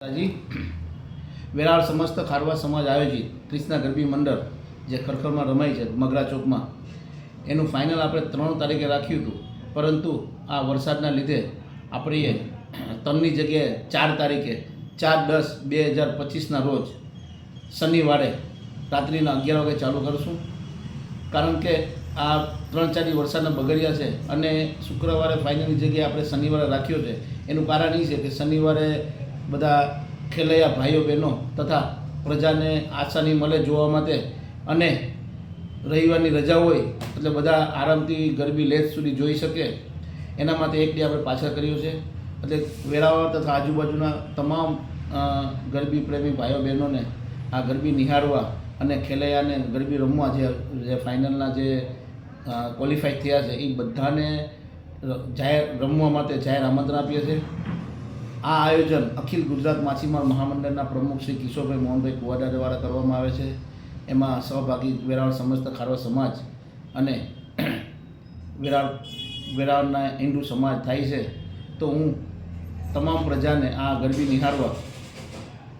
જી વેરાળ સમસ્ત ખારવા સમાજ આયોજિત ક્રિષ્ના ગરબી મંડળ, જે ખરખરમાં રમાય છે, મગરા ચોકમાં. એનું ફાઇનલ આપણે ત્રણ તારીખે રાખ્યું હતું. પરંતુ આ વરસાદના લીધે આપણે ત્રણની જગ્યાએ ચાર તારીખે, ચાર દસ બે હજાર પચીસના રોજ શનિવારે રાત્રિના અગિયાર વાગે ચાલુ કરશું. કારણ કે આ ત્રણ ચારથી વરસાદના બગડ્યા છે અને શુક્રવારે ફાઇનલની જગ્યાએ આપણે શનિવારે રાખ્યો છે. એનું કારણ એ છે કે શનિવારે બધા ખેલૈયા ભાઈઓ બહેનો તથા પ્રજાને આસાની મળે જોવા માટે અને રવિવારની રજા હોય એટલે બધા આરામથી ગરબી લેસ સુધી જોઈ શકે. એના માટે એક ડે આપણે પાછળ કર્યો છે. એટલે વેરાવળ તથા આજુબાજુના તમામ ગરબી પ્રેમી ભાઈઓ બહેનોને આ ગરબી નિહાળવા અને ખેલૈયાને ગરબી રમવા જે જે ફાઇનલના જે ક્વોલિફાઈ થયા છે એ બધાને જાહેર રમવા માટે જાહેર આમંત્રણ આપીએ છીએ. આ આયોજન અખિલ ગુજરાત માછીમાર મહામંડળના પ્રમુખ શ્રી કિશોરભાઈ મોહનભાઈ કુવાડા દ્વારા કરવામાં આવે છે. એમાં સહભાગી વેરાવળ સમસ્ત ખારવા સમાજ અને વેરાવળ, વેરાવળના હિન્દુ સમાજ થાય છે. તો હું તમામ પ્રજાને આ ગરબી નિહાળવા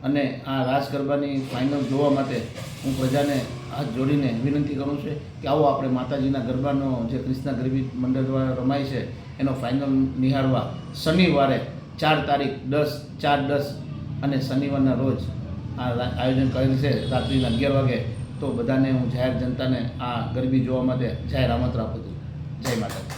અને આ રાસ ગરબાની ફાઇનલ જોવા માટે હું પ્રજાને હાથ જોડીને વિનંતી કરું છું કે આવો આપણે માતાજીના ગરબાનો જે કૃષ્ણ ગરબી મંડળ દ્વારા રમાય છે, એનો ફાઇનલ નિહાળવા શનિવારે ચાર તારીખ, દસ, ચાર, દસ અને શનિવારના રોજ આ આયોજન કરેલ છે. રાત્રિના અગિયાર વાગે તો બધાને હું જાહેર જનતાને આ ગરબી જોવા માટે જાહેર આમંત્રણ આપું છું. જય માતાજી.